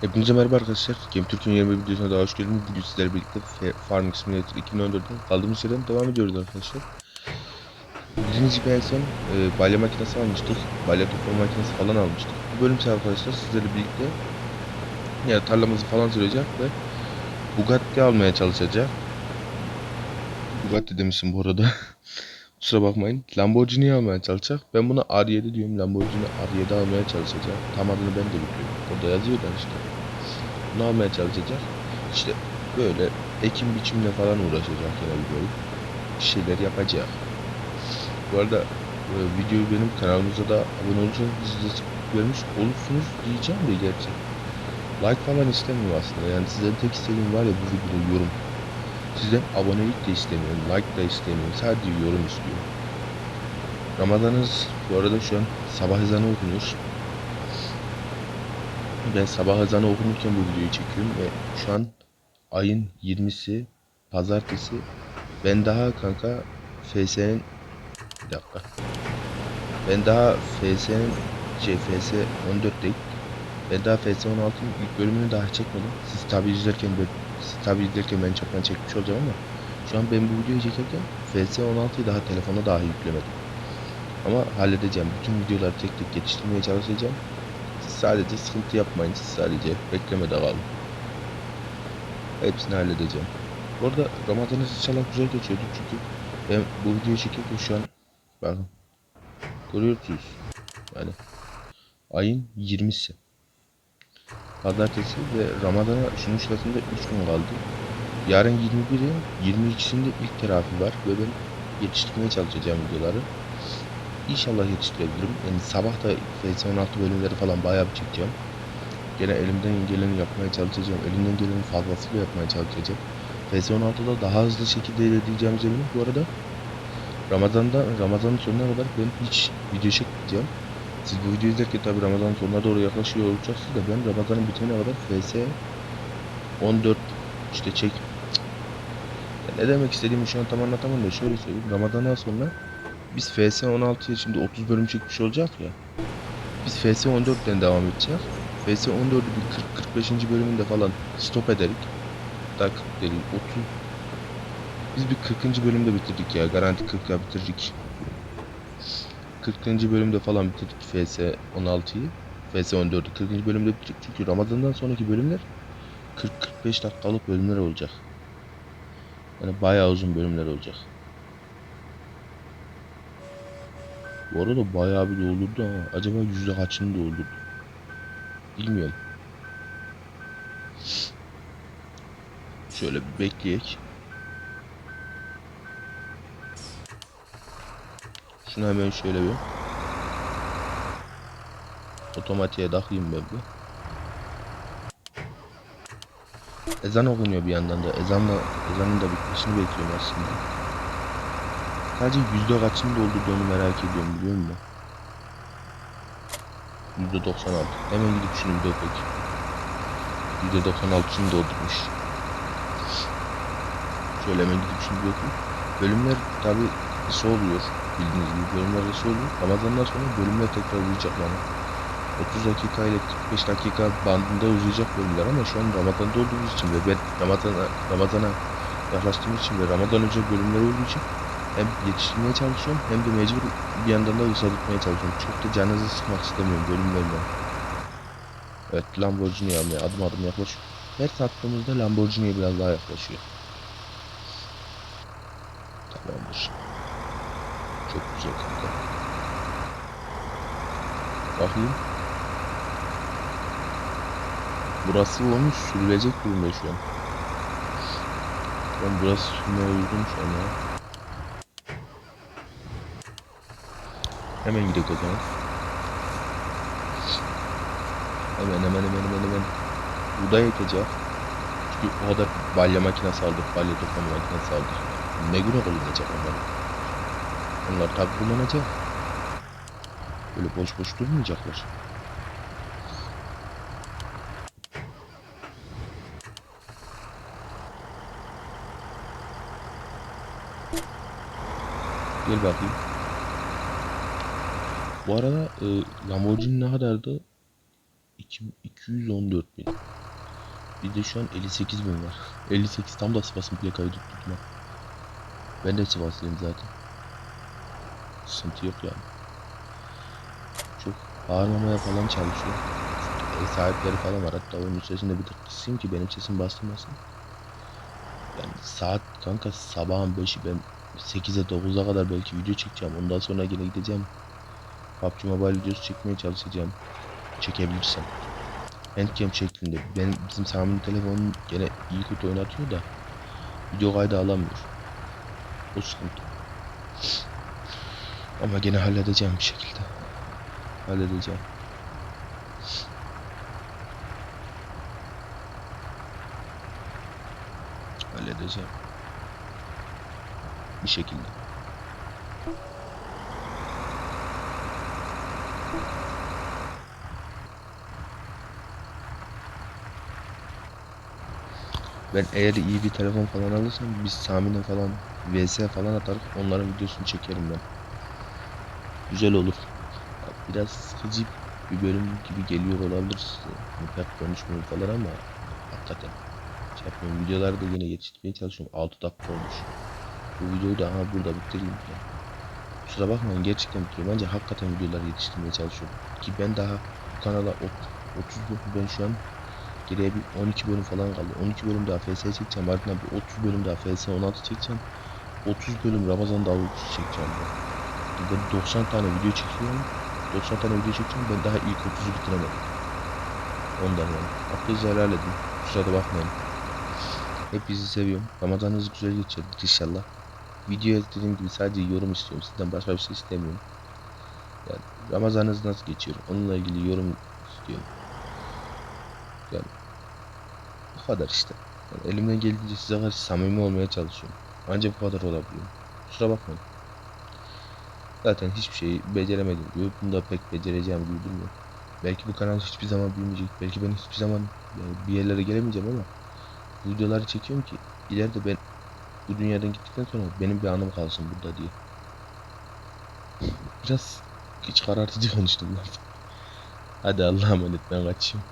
Hepinize merhaba arkadaşlar. Game Türk'ün yeni bir videosuna daha hoş geldiniz. Bugün sizlerle birlikte Farming Simulator 2014'ten kaldığımız yerden devam ediyoruz arkadaşlar. Bildiğiniz gibi en son e, balya makinesi almıştık. Balya toplama makinesi falan almıştık. Bu bölüm ise arkadaşlar sizlerle birlikte ya tarlamızı falan süreceğiz ve Bugatti almaya çalışacak. Bugatti demişim bu arada. Kusura bakmayın. Lamborghini almaya çalışacak. Ben buna R7 diyorum. Lamborghini R7 almaya çalışacak. Tam adını ben de bilmiyorum. Burada yazıyor da işte. Bunu almaya çalışacak. İşte böyle ekim biçimle falan uğraşacak yani böyle. Bir şeyler yapacak. Bu arada e, videoyu benim kanalımıza da abone olursanız destek vermiş olursunuz diyeceğim de gerçi. Like falan istemiyorum aslında. Yani sizden tek istediğim var ya bu videoda yorum. Sizden abonelik de istemiyorum, like da istemiyorum. Sadece yorum istiyorum. Ramazanınız bu arada şu an sabah ezanı okunuyor. Ben sabah ezanı okunurken bu videoyu çekiyorum ve şu an ayın 20'si pazartesi. Ben daha kanka FS'nin bir dakika. Ben daha FS'nin şey FS 14 değil. Ben daha FS 16'nın ilk bölümünü daha çekmedim. Siz tabi izlerken siz tabi izlerken ben çoktan çekmiş olacağım ama şu an ben bu videoyu çekerken FS 16'yı daha telefona dahi yüklemedim. Ama halledeceğim. Bütün videoları tek tek yetiştirmeye çalışacağım. Siz sadece sıkıntı yapmayın. Siz sadece beklemede kalın. Hepsini halledeceğim. Bu arada Ramazan'ınız inşallah güzel geçiyordu çünkü ben bu videoyu çekerken şu an bakın görüyorsunuz yani ayın 20'si pazartesi ve Ramazan'a şunun şurasında 3 gün kaldı. Yarın 21'i 22'sinde ilk terafi var ve ben yetiştirmeye çalışacağım videoları. İnşallah yetiştirebilirim. Yani sabah da FS16 bölümleri falan bayağı bir çekeceğim. Gene elimden geleni yapmaya çalışacağım. Elimden gelenin fazlasıyla yapmaya çalışacağım. FS16'da daha hızlı şekilde ilerleyeceğimize eminim. Bu arada Ramazan'da Ramazan'ın sonuna kadar ben hiç video çekmeyeceğim. Siz bu videoyu izlerken tabi Ramazan'ın sonuna doğru yaklaşıyor olacaksınız da ben Ramazan'ın bitene kadar FS 14 işte çek Ya ne demek istediğimi şu an tam anlatamam da şöyle söyleyeyim. Ramazan'dan sonra biz FS 16'ya şimdi 30 bölüm çekmiş olacak ya. Biz FS 14'ten devam edeceğiz. FS 14'ü bir 40-45. bölümünde falan stop ederik. Hatta 40 değil 30. Biz bir 40. bölümde bitirdik ya. Garanti 40'a bitirdik. 40. bölümde falan bitirdik FS 16'yı. FS 14'ü 40. bölümde bitirdik. Çünkü Ramazan'dan sonraki bölümler 40-45 dakikalık bölümler olacak. Yani bayağı uzun bölümler olacak. Bu arada bayağı bir doldurdu ama acaba yüzde kaçını doldurdu? Bilmiyorum. Şöyle bir bekleyek. Şunu hemen şöyle bir otomatiğe takayım ben bir. Ezan okunuyor bir yandan da. Ezanla ezanın da bitmesini bekliyorum aslında. Sadece yüzde kaçını doldurduğunu merak ediyorum biliyor musun? Yüzde 96. Hemen gidip şunu bir bakayım. Yüzde 96'sını doldurmuş. Şöyle hemen gidip şunu bir. Bölümler tabi kısa oluyor. Bildiğiniz gibi kısa oluyor. Ramazandan sonra bölümler tekrar uzayacak yani. 30 dakika ile 45 dakika bandında uzayacak bölümler ama şu an Ramazan'da olduğumuz için ve ben Ramazan'a Ramazan'a yaklaştığımız için ve Ramazan önce bölümler olduğu için hem yetiştirmeye çalışıyorum hem de mecbur bir yandan da kısa tutmaya çalışıyorum. Çok da canınızı sıkmak istemiyorum bölümlerden. Evet Lamborghini almaya adım adım yaklaşıyor. Her sattığımızda Lamborghini'ye biraz daha yaklaşıyor. Tamamdır. Çok kanka. Bakayım. Burası olmuş sürülecek durumda şu an. Lan burası sürmeye uygun şu an ya. Hemen gidelim o zaman. Hemen hemen hemen hemen hemen. Buğday ekeceğiz. Çünkü o kadar balya makinesi aldık, balya toplama makinesi aldık. Ne güne kullanacak onlar? Onlar tabi kullanacak. Böyle boş boş durmayacaklar. Gel bakayım. Bu arada e, Lamborghini ne kadardı? 2, 214 bin. Bir de şu an 58 bin var. 58 tam da Sivas'ın plakayı tuttum ha. Ben de Sivaslıyım zaten. Sıkıntı yok yani. Çok bağırmamaya falan çalışıyor. Ev sahipleri falan var. Hatta onun sesinde bir tık kısayım ki benim sesim bastırmasın. Yani saat kanka sabahın 5'i ben 8'e 9'a kadar belki video çekeceğim. Ondan sonra yine gideceğim. PUBG Mobile videosu çekmeye çalışacağım. Çekebilirsem. Handcam şeklinde. Ben bizim Sami'nin telefonu gene iyi kötü oynatıyor da video kaydı alamıyor. O sıkıntı. Ama gene halledeceğim bir şekilde. Halledeceğim. Halledeceğim. Bir şekilde. Ben eğer iyi bir telefon falan alırsam biz Sami'ne falan VS falan atarız. Onların videosunu çekerim ben. Güzel olur. Biraz sıkıcı bir bölüm gibi geliyor olabilir size. Pek konuşmuyor falan ama hakikaten şey. Videoları da yine yetiştirmeye çalışıyorum. 6 dakika olmuş. Bu videoyu da aha burada bitireyim. Ya. Kusura bakmayın gerçekten bitiriyorum. Ancak hakikaten videoları yetiştirmeye çalışıyorum. Ki ben daha bu kanala ot- 30 bölüm ben şu an geriye bir 12 bölüm falan kaldı. 12 bölüm daha FS çekeceğim. Ardından bir 30 bölüm daha FS 16 çekeceğim. 30 bölüm Ramazan davulcusu çekeceğim ben. Ben 90 tane video çekiyorum. 90 tane video çekeceğim. Ben daha ilk 30'u bitiremedim. Ondan yani. Hakkınızı helal edin. Kusura da bakmayın. Hepinizi seviyorum. Ramazanınız güzel geçer inşallah. Videoya dediğim gibi sadece yorum istiyorum. Sizden başka bir şey istemiyorum. Yani Ramazanınız nasıl geçiyor? Onunla ilgili yorum istiyorum. Yani bu kadar işte. Yani elimden geldiğince size karşı samimi olmaya çalışıyorum. Ancak bu kadar olabiliyorum. Kusura bakmayın. Zaten hiçbir şeyi beceremedim diyor. Bunu da pek becereceğim gibi durmuyor. Belki bu kanal hiçbir zaman büyümeyecek. Belki ben hiçbir zaman bir yerlere gelemeyeceğim ama videoları çekiyorum ki ileride ben bu dünyadan gittikten sonra benim bir anım kalsın burada diye. Biraz hiç karartıcı konuştum lan. Hadi Allah'a emanet ben kaçayım.